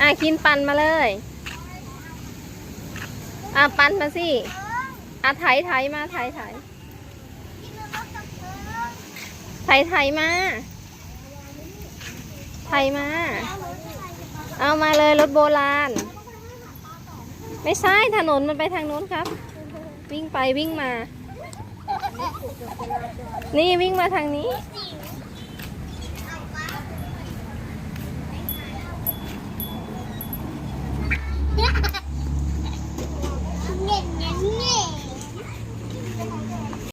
อะกินปันมาเลย อะปันมาสิ อะไถไถมาไถไถไถไถมา ใครมา เอามาเลยรถโบราณ ไม่ใช่ถนนมันไปทางโน้นครับ วิ่งไปวิ่งมา นี่วิ่งมาทางนี้ เนี่ยเนี่ย